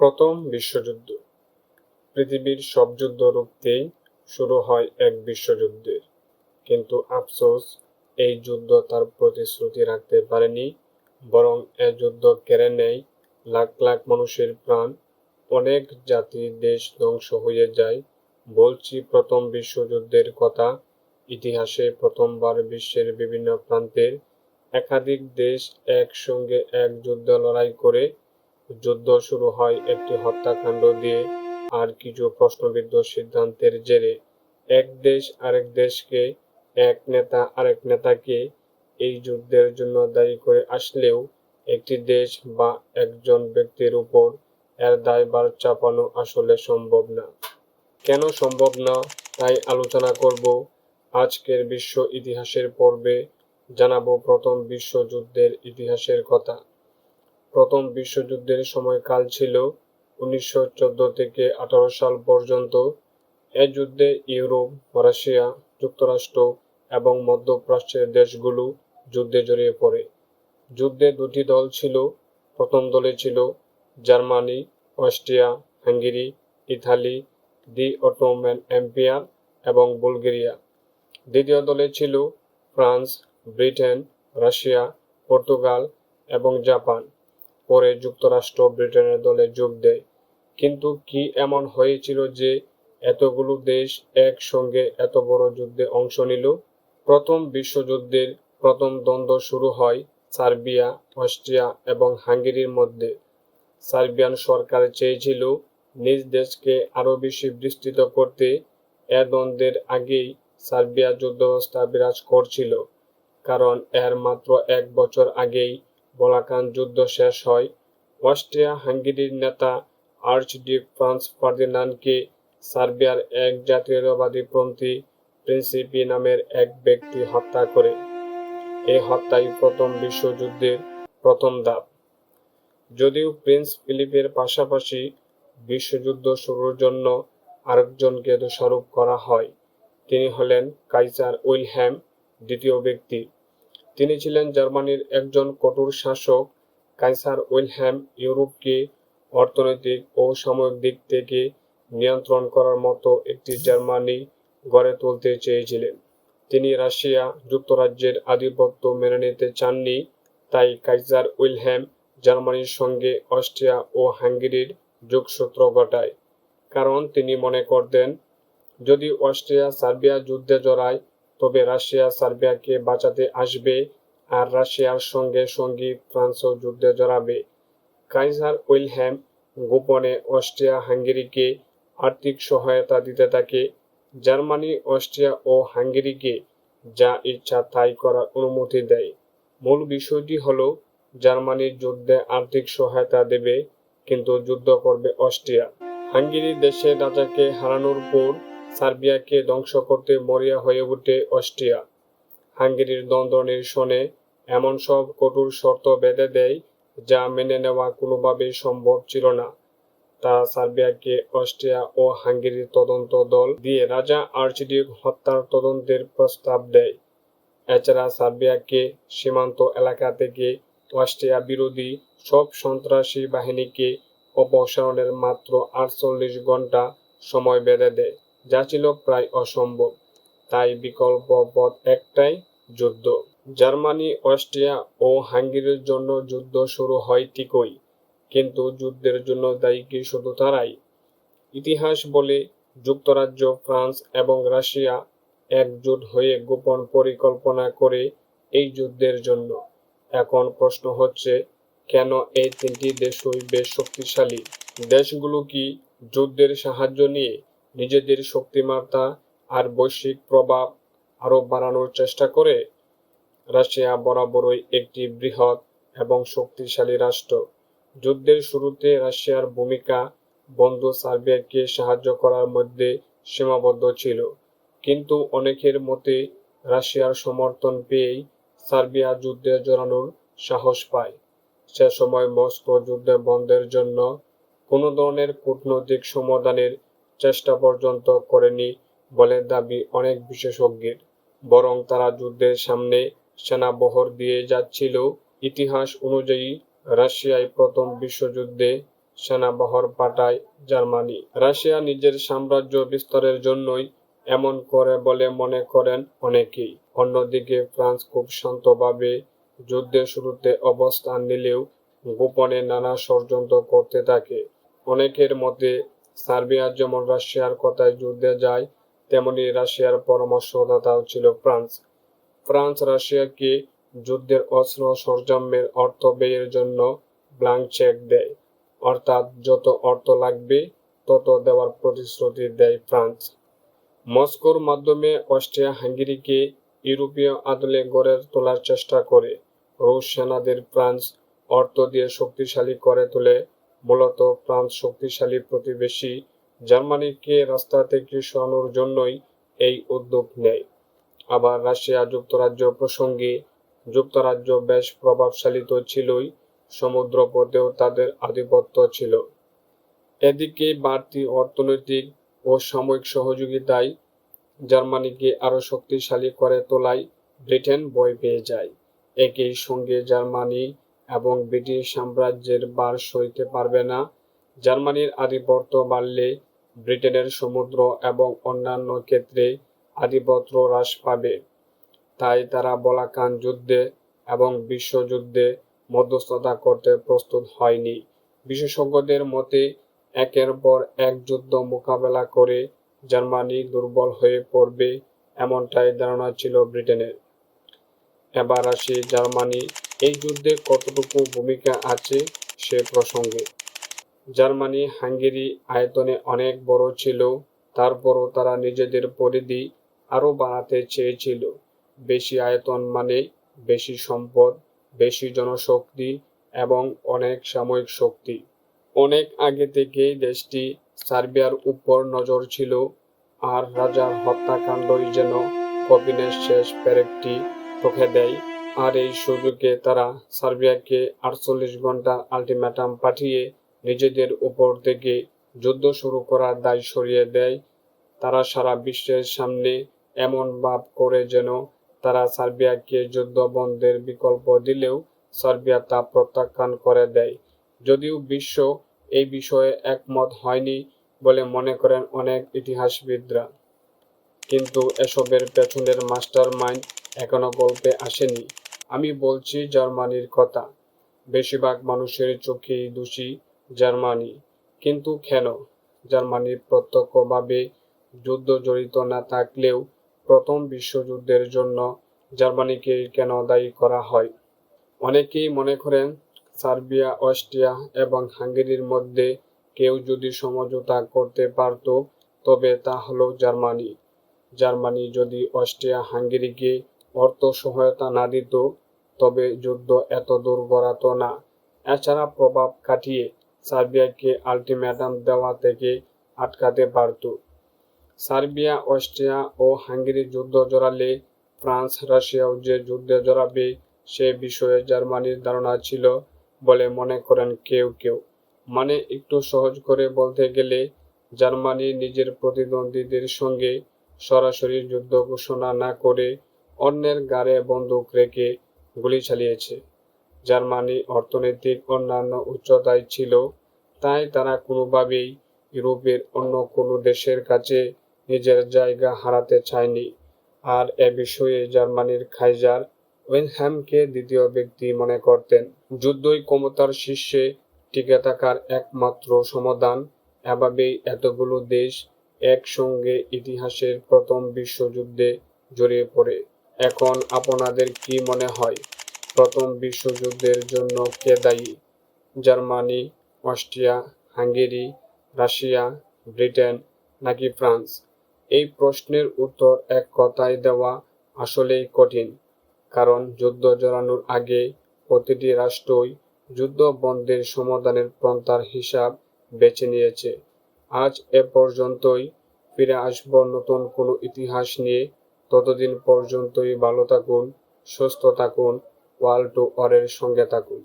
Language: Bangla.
প্রথম বিশ্বযুদ্ধ। পৃথিবীর সব যুদ্ধ রুখতেই শুরু হয় এক বিশ্বযুদ্ধের কিন্তু আফসোস, এই যুদ্ধ তার প্রতিশ্রুতি রাখতে পারেনি, বরং এ যুদ্ধ কেড়ে নেয় লাখ লাখ মানুষের প্রাণ। অনেক জাতি দেশ ধ্বংস হয়ে যায়। বলছি প্রথম বিশ্বযুদ্ধের কথা, ইতিহাসে প্রথমবার বিশ্বের বিভিন্ন প্রান্তের একাধিক দেশ একসঙ্গে এক যুদ্ধ লড়াই করে যুদ্ধ শুরু হয় একটি হত্যাকাণ্ড দিয়ে। আর কিছু প্রশ্নবিদ্ধ সিদ্ধান্তের জেরে এক দেশ আরেক দেশকে, এক নেতা আরেক নেতাকে এই যুদ্ধের জন্য দায়ী করে আসলেও একটি দেশ বা একজন ব্যক্তির উপর এর দায়ভার চাপানো আসলে সম্ভব না। কেন সম্ভব না, তাই আলোচনা করব। আজকের বিশ্ব ইতিহাসের পর্বে জানাব প্রথম বিশ্বযুদ্ধের ইতিহাসের কথা। প্রথম বিশ্বযুদ্ধের সময়কাল ছিল উনিশশো চোদ্দ থেকে আঠারো সাল পর্যন্ত। এ যুদ্ধে ইউরোপ, রাশিয়া, যুক্তরাষ্ট্র এবং মধ্যপ্রাচ্যের দেশগুলো যুদ্ধে জড়িয়ে পড়ে। যুদ্ধে দুটি দল ছিল, প্রথম দলে ছিল Germany, Austria, Hungary, Italy, the Ottoman Empire এবং বুলগেরিয়া। দ্বিতীয় দলে ছিল ফ্রান্স, ব্রিটেন, রাশিয়া, পর্তুগাল এবং জাপান। পরে যুক্তরাষ্ট্র ব্রিটেনের দলে যোগ দেয়। কিন্তু কি এমন হয়েছিল যে এতগুলো দেশ একসঙ্গে এত বড় যুদ্ধে অংশ নিল? প্রথম বিশ্বযুদ্ধের প্রথম দ্বন্দ্ব শুরু হয় সার্বিয়া, অস্ট্রিয়া এবং হাঙ্গেরির মধ্যে। সার্বিয়ান সরকার চেয়েছিল নিজ দেশকে আরও বেশি বিস্তৃত করতে। এ দ্বন্দ্বের আগেই সার্বিয়া যুদ্ধ যুদ্ধাবস্থা বিরাজ করছিল, কারণ এর মাত্র এক বছর আগেই বলাকান যুদ্ধ শেষ হয়। অস্ট্রিয়া হাঙ্গেরির নেতা আর্চ আর্চডিউক ফ্রান্স ফার্দিনান্ডকে সার্বিয়ার এক জাতীয়তাবাদীপন্থী প্রিন্সিপি নামের এক ব্যক্তি হত্যা করে। এই হত্যাই প্রথম বিশ্বযুদ্ধের প্রথম ধাপ। যদিও প্রিন্স ফিলিপের পাশাপাশি বিশ্বযুদ্ধ শুরুর জন্য আরেকজনকে দোষারোপ করা হয়, তিনি হলেন কাইসার উইলহ্যাম দ্বিতীয় ব্যক্তি। তিনি ছিলেন জার্মানির একজন কঠোর শাসক, কাইসার উইলহ্যাম ইউরোপকে অর্থনৈতিক ও সাময়িক দিক থেকে নিয়ন্ত্রণ করার মতো একটি জার্মানি গড়ে তুলতে চেয়েছিলেন। তিনি রাশিয়া যুক্তরাজ্যের আধিপত্য মেনে নিতে চাননি, তাই কাইজার উইলহ্যাম জার্মানির সঙ্গে অস্ট্রিয়া ও হাঙ্গেরির যোগসূত্র ঘটায়। কারণ তিনি মনে করতেন, যদি অস্ট্রিয়া সার্বিয়া যুদ্ধে জড়ায় তবে রাশিয়া, সার্বিয়াকে বাঁচাতে আসবে আর রাশিয়ার সঙ্গে সঙ্গী ফ্রান্সও যুদ্ধে জড়াবে। কাইজার উইলহ্যাম গোপনে অস্ট্রিয়া হাঙ্গেরিকে আর্থিক সহায়তা দিতে থাকে। জার্মানি, অস্ট্রিয়া ও হাঙ্গেরিকে যা ইচ্ছা তাই করার অনুমতি দেয়। মূল বিষয়টি হল জার্মানির যুদ্ধে আর্থিক সহায়তা দেবে, কিন্তু যুদ্ধ করবে অস্ট্রিয়া। হাঙ্গেরি দেশের রাজাকে হারানোর পর সার্বিয়াকে ধ্বংস করতে মরিয়া হয়ে ওঠে অস্ট্রিয়া। হাঙ্গেরির দ্বন্দ্ব নিরসনে এমন সব কঠোর শর্ত বেঁধে দেয় যা মেনে নেওয়া কোনোভাবেই সম্ভব ছিল না। তারা সার্বিয়াকে অস্ট্রিয়া ও হাঙ্গেরির তদন্ত দল দিয়ে রাজা আর্চডিউক হত্যার তদন্তের প্রস্তাব দেয়। এছাড়া সার্বিয়াকে সীমান্ত এলাকা থেকে অস্ট্রিয়া বিরোধী সব সন্ত্রাসী বাহিনীকে অপসারণের মাত্র আটচল্লিশ ঘণ্টা সময় বেঁধে দেয়। যা ছিল প্রায় অসম্ভব। তাই বিকল্প পথ একটাই যুদ্ধ। জার্মানি, অস্ট্রিয়া ও হাঙ্গেরির জন্য যুদ্ধ শুরু হয় ঠিকই, কিন্তু যুদ্ধের জন্য দায়ী কি শুধু তারাই? ইতিহাস বলে যুক্তরাজ্য, ফ্রান্স এবং রাশিয়া একজোট হয়ে গোপন পরিকল্পনা করে এই যুদ্ধের জন্য। এখন প্রশ্ন হচ্ছে, কেন এই তিনটি দেশই বেশ শক্তিশালী? দেশগুলো কি যুদ্ধের সাহায্য নিয়ে নিজেদের শক্তিমাত্রা আর বৈশ্বিক প্রভাব আরও বাড়ানোর চেষ্টা করে রাশিয়া বরাবরই একটি বৃহৎ এবং শক্তিশালী রাষ্ট্র। যুদ্ধের শুরুতে রাশিয়ার ভূমিকা বন্ধু সার্বিয়াকে সাহায্য করার মধ্যে সীমাবদ্ধ ছিল। কিন্তু অনেকের মতে রাশিয়ার সমর্থন পেয়েই সার্বিয়া যুদ্ধে জড়ানোর সাহস পায়। সে সময় মস্কো যুদ্ধে বন্ধের জন্য কোনো ধরনের কূটনৈতিক সমাধানের চেষ্টা পর্যন্ত করেনি বলে দাবি অনেক বিশেষজ্ঞের। বরং তারা যুদ্ধের সামনে সেনা বহর দিয়ে যাচ্ছিল। ইতিহাস অনুযায়ী রাশিয়ায় প্রথম বিশ্বযুদ্ধে সেনাবহর পাঠায় জার্মানি। রাশিয়া নিজের সাম্রাজ্য বিস্তারের জন্যই এমন করে বলে মনে করেন অনেকেই। অন্যদিকে ফ্রান্স খুব শান্তভাবে যুদ্ধের শুরুতে অবস্থান নিলেও গোপনে নানা ষড়যন্ত্র করতে থাকে। অনেকের মতে সার্বিয়া যেমন রাশিয়ার কথায় যুদ্ধে যায়, তেমনি রাশিয়ার পরামর্শদাতাও ছিল ফ্রান্স। ফ্রান্স রাশিয়াকে যুদ্ধের অস্ত্র সরঞ্জামের অর্থ ব্যয়ের জন্য ব্লাঙ্ক চেক দেয়? অর্থাৎ যত অর্থ লাগবে, তত দেওয়ার প্রতিশ্রুতি দেয় ফ্রান্স। মস্কোর মাধ্যমে অস্ট্রিয়া হাঙ্গেরিকে ইউরোপীয় আদলে গড়ে তোলার চেষ্টা করে। রুশ সেনাদের ফ্রান্স অর্থ দিয়ে শক্তিশালী করে তোলে মূলত ফ্রান্স শক্তিশালী প্রতিবেশী জার্মানিকে রাস্তা থেকে সরানোর জন্যই এই উদ্যোগ নেয়। আবার রাশিয়া যুক্তরাজ্য প্রসঙ্গে যুক্তরাজ্য বেশ প্রভাবশালী তো ছিলই, সমুদ্রপথেও তাদের আধিপত্য ছিল। এদিকে বাড়তি অর্থনৈতিক ও সাময়িক সহযোগিতায় জার্মানিকে আরও শক্তিশালী করে তোলায় ব্রিটেন বই পেয়ে যায়। একই সঙ্গে জার্মানি এবং ব্রিটিশ সাম্রাজ্যের বার সইতে পারবে না। জার্মানির আধিপত্য বাড়লে ব্রিটেনের সমুদ্র এবং অন্যান্য ক্ষেত্রে আধিপত্য হ্রাস পাবে। তাই তারা বলাকান যুদ্ধে এবং বিশ্বযুদ্ধে মধ্যস্থতা করতে প্রস্তুত হয়নি। বিশেষজ্ঞদের মতে, একের পর এক যুদ্ধ মোকাবেলা করে জার্মানি দুর্বল হয়ে পড়বে, এমনটাই ধারণা ছিল ব্রিটেনের। এবার আসি জার্মানি এই যুদ্ধে কতটুকু ভূমিকা আছে সে প্রসঙ্গে। জার্মানি হাঙ্গেরি আয়তনে অনেক বড় ছিল, তারপরও তারা নিজেদের পরিধি আরও বাড়াতে চেয়েছিল। বেশি আয়তন মানে বেশি সম্পদ, বেশি জনশক্তি এবং অনেক সাময়িক শক্তি। অনেক আগে থেকেই দেশটি সার্বিয়ার উপর নজর ছিল, আর রাজার হত্যাকাণ্ডই যেন কবিনের শেষ প্যারেকটি তোকে দেয়। আর এই সুযোগে তারা সার্বিয়াকে আটচল্লিশ ঘণ্টা আলটিমেটাম পাঠিয়ে নিজেদের উপর থেকে যুদ্ধ শুরু করার দায় সরিয়ে দেয়। তারা সারা বিশ্বের সামনে এমন ভাব করে যেন তারা সার্বিয়াকে যুদ্ধ বন্ধের বিকল্প দিলেও সার্বিয়া তা প্রত্যাখ্যান করে দেয়। যদিও বিশ্ব এই বিষয়ে একমত হয়নি বলে মনে করেন অনেক ইতিহাসবিদরা। কিন্তু এসবের পেছনের মাস্টার মাইন্ড এখনও গল্পে আসেনি। আমি বলছি জার্মানির কথা। বেশিরভাগ মানুষের চোখেই দোষী জার্মানি। কিন্তু কেন? জার্মানি প্রত্যক্ষভাবে যুদ্ধ জড়িত না থাকলেও প্রথম বিশ্বযুদ্ধের জন্য জার্মানিকে কেন দায়ী করা হয়? অনেকেই মনে করেন সার্বিয়া, অস্ট্রিয়া এবং হাঙ্গেরির মধ্যে কেউ যদি সমঝোতা করতে পারত, তবে তা হলো জার্মানি। জার্মানি যদি অস্ট্রিয়া হাঙ্গেরিকে অর্থ সহায়তা না দিত, তবে যুদ্ধ এত দূর গড়াত না। এছাড়া প্রভাব কাটিয়ে সার্বিয়াকে আলটিমেটাম দেওয়া থেকে আটকাতে পারত। সার্বিয়া, অস্ট্রিয়া ও হাঙ্গেরি যুদ্ধ জড়ালে ফ্রান্স, রাশিয়াও যে যুদ্ধে জড়াবে সে বিষয়ে জার্মানির ধারণা ছিল বলে মনে করেন কেউ কেউ। মানে একটু সহজ করে বলতে গেলে, জার্মানি নিজের প্রতিদ্বন্দ্বীদের সঙ্গে সরাসরি যুদ্ধ ঘোষণা না করে অন্যের গাড়ে বন্দুক রেখে গুলি চালিয়েছে। জার্মানি অর্থনৈতিক অন্যান্য উচ্চতায় ছিল, তাই তারা কোনোভাবেই ইউরোপের অন্য কোনো দেশের কাছে নিজের জায়গা হারাতে চায়নি। আর এ বিষয়ে জার্মানির খাইজার ওয়েনহ্যামকে দ্বিতীয় ব্যক্তি মনে করতেন। যুদ্ধই ক্ষমতার শীর্ষে টিকে থাকার একমাত্র সমাধান। এভাবেই এতগুলো দেশ একসঙ্গে ইতিহাসের প্রথম বিশ্বযুদ্ধে জড়িয়ে পড়ে। এখন আপনাদের কি মনে হয়, প্রথম বিশ্বযুদ্ধের জন্য কে দায়ী? Germany, Austria, Hungary, Russia, Britain নাকি ফ্রান্স? এই প্রশ্নের উত্তর এক কথায় দেওয়া আসলেই কঠিন, কারণ যুদ্ধ জড়ানোর আগে প্রতিটি রাষ্ট্রই যুদ্ধ বন্ধের সমাধানের পন্থার হিসাব বেছে নিয়েছে। আজ এ পর্যন্তই, ফিরে আসব নতুন কোনো ইতিহাস নিয়ে। ততদিন পর্যন্তই ভালো থাকুন সুস্থ থাকুন ওয়াল টু অরের সঙ্গে থাকুন।